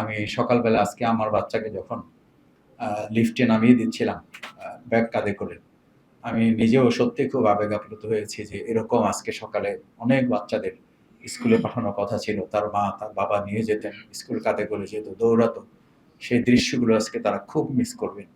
আমি সকালবেলা আজকে আমার বাচ্চাকে যখন লিফটে নামিয়ে দিচ্ছিলাম ব্যাগ কাঁধে করে, আমি নিজেও সত্যি খুব আবেগ আপ্লুত হয়েছি যে এরকম আজকে সকালে অনেক বাচ্চাদের স্কুলে পাঠানোর কথা ছিল। তার মা, তার বাবা নিয়ে যেতেন, স্কুল কাঁধে করে যেত, দৌড়াতো। সেই দৃশ্যগুলো আজকে তারা খুব মিস করবেন।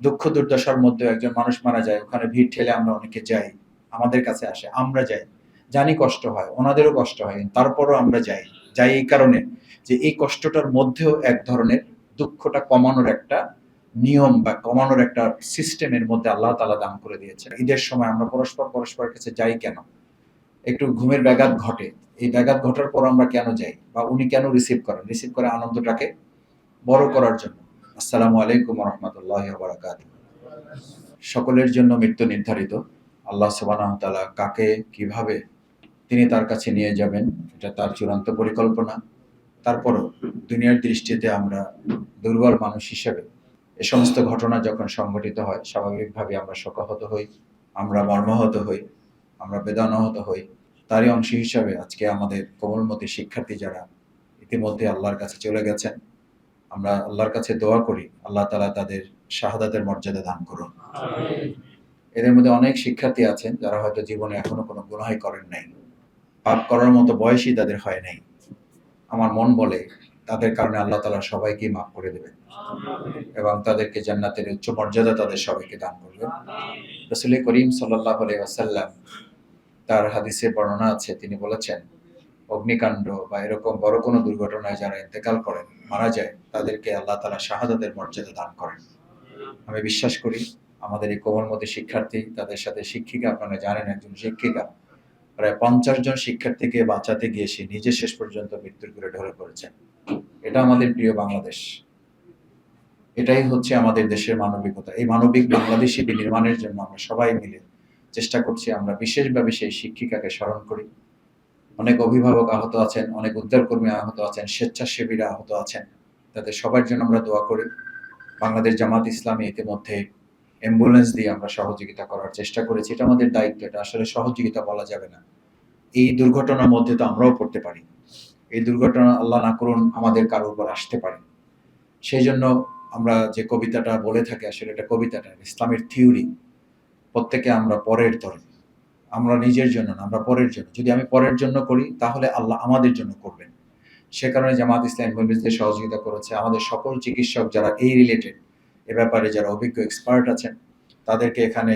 দুঃখ দুর্দশার মধ্যে একজন মানুষ মারা যায়, ওখানে ভিড় ঠেলে আমরা অনেকে যাই, আমাদের কাছে আসে, আমরা যাই। জানি কষ্ট হয়, ওনাদেরও কষ্ট হয়, তারপরও আমরা যাই। যাই এই কারণে যে এই কষ্টটার মধ্যেও এক ধরনের দুঃখটা কমানোর একটা নিয়ম বা কমানোর একটা সিস্টেমের মধ্যে আল্লাহ তালা দান করে দিয়েছেন। ঈদের সময় আমরা পরস্পর পরস্পরের কাছে যাই কেন? একটু ঘুমের ব্যাঘাত ঘটে। এই ব্যাঘাত ঘটার পর আমরা কেন যাই? বা উনি কেন রিসিভ করেন? রিসিভ করে আনন্দটাকে বড় করার জন্য। আসসালামু আলাইকুম রহমতুল্লাহ বারাকাত সকলের জন্য মৃত্যু নির্ধারিত। আল্লাহ সুবাহ তালা কাকে, কীভাবে তিনি তার কাছে নিয়ে যাবেন। এটা তার চূড়ান্ত পরিকল্পনা। তারপরও দুনিয়ার দৃষ্টিতে আমরা দুর্বল মানুষ হিসেবে এ সমস্ত ঘটনা যখন সংঘটিত হয় স্বাভাবিকভাবে আমরা শোকাহত হই আমরা মর্মাহত হই আমরা বেদনাহত হই। তারই অংশ হিসাবে আজকে আমাদের কোমলমতি শিক্ষার্থী যারা ইতিমধ্যে আল্লাহর কাছে চলে গেছেন আমরা আল্লাহর কাছে দোয়া করি আল্লাহ তালা তাদের শাহাদাতের মর্যাদা দান করুন। এদের মধ্যে অনেক শিক্ষার্থী আছেন যারা হয়তো জীবনে এখনও কোনো গুনাহাই করেন নাই। পাপ করার মতো বয়সই তাদের হয় নাই। আমার মন বলে, তাদের কারণে আল্লাহ তালা সবাইকে মাফ করে দেবেন এবং তাদেরকে জান্নাতের উচ্চ মর্যাদা তাদের সবাইকে দান করবেন। রসুল করিম সাল্লাহ আসাল্লাম তার হাদিসে বর্ণনা আছে, তিনি বলেছেন, অগ্নিকাণ্ড বা এরকম বড় কোনো দুর্ঘটনায় যারা ইন্তেকাল করেন, মারা যায়, তাদেরকে আল্লাহ তালা শাহাদাতের মর্যাদা দান করেন। আমি বিশ্বাস করি, আমাদের এই কোমলমতি শিক্ষার্থী, তাদের সাথে শিক্ষিকা, আপনারা জানেন একজন শিক্ষিকা। প্রায় পঞ্চাশ জন শিক্ষার্থীকে বাঁচাতে গিয়ে সে নিজে শেষ পর্যন্ত মৃত্যুর করে ঢলে পড়েছেন এটা আমাদের প্রিয় বাংলাদেশ। এটাই হচ্ছে আমাদের দেশের মানবিকতা। এই মানবিক বাংলাদেশি বিনির্মাণের জন্য আমরা সবাই মিলে চেষ্টা করছি আমরা বিশেষভাবে সেই শিক্ষিকাকে স্মরণ করি। অনেক অভিভাবক আহত আছেন, অনেক উদ্ধারকর্মী আহত আছেন, স্বেচ্ছাসেবীরা আহত আছেন। তাদের সবার জন্য আমরা দোয়া করি। বাংলাদেশ জামাত ইসলামী ইতিমধ্যে অ্যাম্বুলেন্স দিয়ে আমরা সহযোগিতা করার চেষ্টা করেছি। এটা আমাদের দায়িত্ব, এটা আসলে সহযোগিতা বলা যাবে না। এই দুর্ঘটনার মধ্যে তো আমরাও পড়তে পারি। এই দুর্ঘটনা আল্লাহ না করুন আমাদের কারোর উপর আসতে পারে। সেই জন্য আমরা যে কবিতাটা বলে থাকি, আসলে এটা কবিতাটা, ইসলামের থিওরি। প্রত্যেকে আমরা পরের তরে আমরা নিজের জন্য না, আমরা পরের জন্য। যদি আমি পরের জন্য করি, তাহলে আল্লাহ আমাদের জন্য করবেন। সে কারণে জামাত ইসলাম সহযোগিতা করেছে। আমাদের সকল চিকিৎসক যারা এই রিলেটেড এ ব্যাপারে যারা অভিজ্ঞ এক্সপার্ট আছেন, তাদেরকে এখানে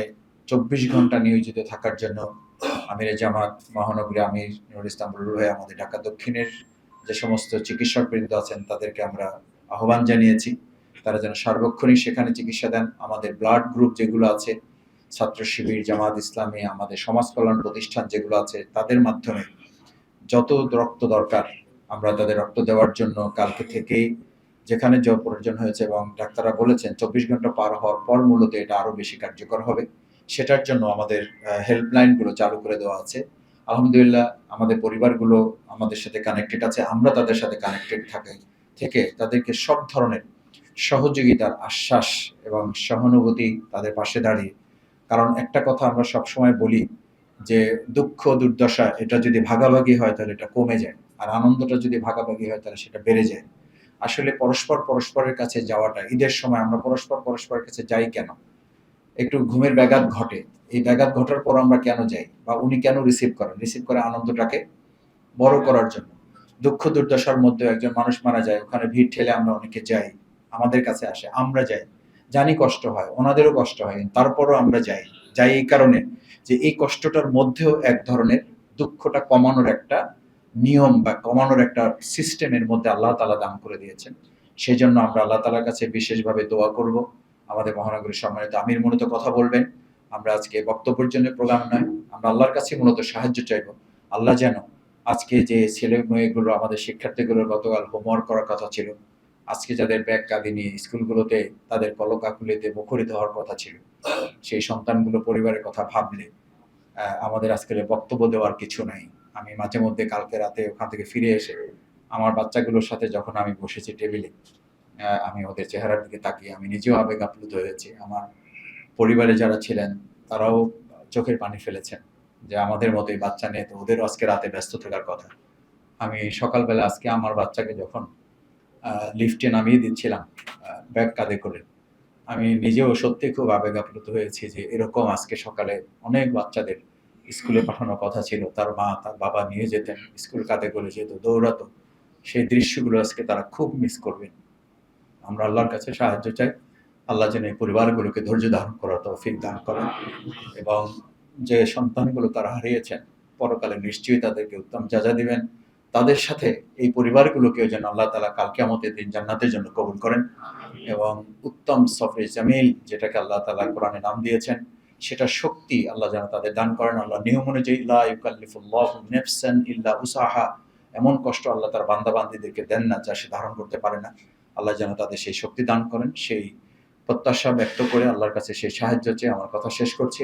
চব্বিশ ঘণ্টা নিয়োজিত থাকার জন্য আমির জামাত, মহানগরী আমির নুরুল ইসলাম হয়ে আমাদের ঢাকা দক্ষিণের যে সমস্ত চিকিৎসক বৃন্দ আছেন, তাদেরকে আমরা আহ্বান জানিয়েছি। তারা যেন সার্বক্ষণিক সেখানে চিকিৎসা দেন। আমাদের ব্লাড গ্রুপ যেগুলো আছে, ছাত্র শিবির, জামাত ইসলামী, আমাদের সমাজ কল্যাণ প্রতিষ্ঠান যেগুলো আছে, তাদের মাধ্যমে যত রক্ত দরকার, আমরা তাদের রক্ত দেওয়ার জন্য কালকে থেকেই যেখানে জল প্রয়োজন হয়েছে এবং ডাক্তাররা বলেছেন চব্বিশ ঘণ্টা পার হওয়ার পর মূলত এটা আরও বেশি কার্যকর হবে। সেটার জন্য আমাদের হেল্পলাইনগুলো চালু করে দেওয়া আছে। আলহামদুলিল্লাহ আমাদের পরিবারগুলো আমাদের সাথে কানেক্টেড আছে। আমরা তাদের সাথে কানেক্টেড থাকে, থেকে তাদেরকে সব ধরনের সহযোগিতার আশ্বাস এবং সহানুভূতি তাদের পাশে দাঁড়িয়ে। কারণ একটা কথা আমরা সবসময় বলি যে, দুঃখ, দুর্দশা, এটা যদি ভাগাভাগি হয় তাহলে এটা কমে যায়। আর আনন্দটা যদি ভাগাভাগি হয় তাহলে সেটা বেড়ে যায়। আসলে পরস্পর পরস্পরের কাছে যাওয়াটা, ঈদের সময় আমরা পরস্পর পরস্পরের কাছে যাই কেন? একটু ঘুমের ব্যাঘাত ঘটে, এই ব্যাঘাত ঘটার পর আমরা কেন যাই? বা উনি কেন রিসিভ করেন? রিসিভ করে আনন্দটাকে বড় করার জন্য। দুঃখ দুর্দশার মধ্যে একজন মানুষ মারা যায়, ওখানে ভিড় ঠেলে আমরা অনেকে যাই, আমাদের কাছে আসে, আমরা যাই। জানি কষ্ট হয়, ওনাদেরও কষ্ট হয়, তারপরও আমরা যাই। যাই এই কারণে যে এই কষ্টটার মধ্যেও এক ধরনের দুঃখটা কমানোর একটা নিয়ম বা কমানোর একটা সিস্টেমের মধ্যে আল্লাহ তালা দান করে দিয়েছেন। সেই জন্য আমরা আল্লাহ তালার কাছে বিশেষভাবে দোয়া করব। আমাদের মহানগরীর সম্মানিত আমির মূলত কথা বলবেন। আমরা আজকে বক্তব্যের জন্য প্রোগ্রাম নয়, আমরা আল্লাহর কাছে মূলত সাহায্য চাইব। আল্লাহ যেন আজকে যে ছেলে মেয়েগুলো আমাদের শিক্ষার্থীগুলোর গতকাল হোমওয়ার্ক করার কথা ছিল, আজকে যাদের ব্যাগ কাঁদি নিয়ে স্কুলগুলোতে তাদের কলকাকুলিতে মুখরিত হওয়ার কথা ছিল, সেই সন্তানগুলো পরিবারের কথা ভাবলে আমাদের আজকের বক্তব্য দেওয়ার কিছু নাই। আমি মাঝে মধ্যে কালকে রাতে ওখান থেকে ফিরে এসে আমার বাচ্চাগুলোর সাথে যখন আমি বসেছি টেবিলে আমি ওদের চেহারার দিকে তাকিয়ে আমি নিজেও আবেগ আপ্লুত হয়েছি। আমার পরিবারে যারা ছিলেন, তারাও চোখের পানি ফেলেছেন যে আমাদের মতোই বাচ্চা নিয়ে তো ওদেরও আজকে রাতে ব্যস্ত থাকার কথা। আমি সকালবেলা আজকে আমার বাচ্চাকে যখন লিফটে নামিয়ে দিচ্ছিলাম ব্যাগ কাঁধে করে, আমি নিজেও সত্যি খুব আবেগ আপ্লুত হয়েছি যে এরকম আজকে সকালে অনেক বাচ্চাদের স্কুলে পাঠানোর কথা ছিল তার মা তার বাবা নিয়ে যেতেন স্কুল কাঁধে করে যেত দৌড়াতো। সেই দৃশ্যগুলো আজকে তারা খুব মিস করবেন আমরা আল্লাহর কাছে সাহায্য চাই। আল্লাহ যেন এই পরিবারগুলোকে ধৈর্য ধারণ করার তৌফিক দান করেন এবং যে সন্তানগুলো তারা হারিয়েছেন পরকালে নিশ্চয়ই তাদেরকে উত্তম যাজা দিবেন তাদের সাথে এই পরিবারগুলোকেও যেন আল্লাহ তালা কালকে আমাদের দিন জান্নাতের জন্য কবুল করেন এবং উত্তম সফরে জামিল যেটাকে আল্লাহ তালা কোরআনে নাম দিয়েছেন সেটা শক্তি আল্লাহ যেন তাদের দান করেন। আল্লাহ নিয়ম অনুযায়ী উসাহা। এমন কষ্ট আল্লাহ তার বান্দা বান্দিদেরকে দেন না যা সে ধারণ করতে পারে না। আল্লাহ যেন তাদের সেই শক্তি দান করেন। সেই প্রত্যাশা ব্যক্ত করে আল্লাহর কাছে সেই সাহায্য চেয়ে আমার কথা শেষ করছি।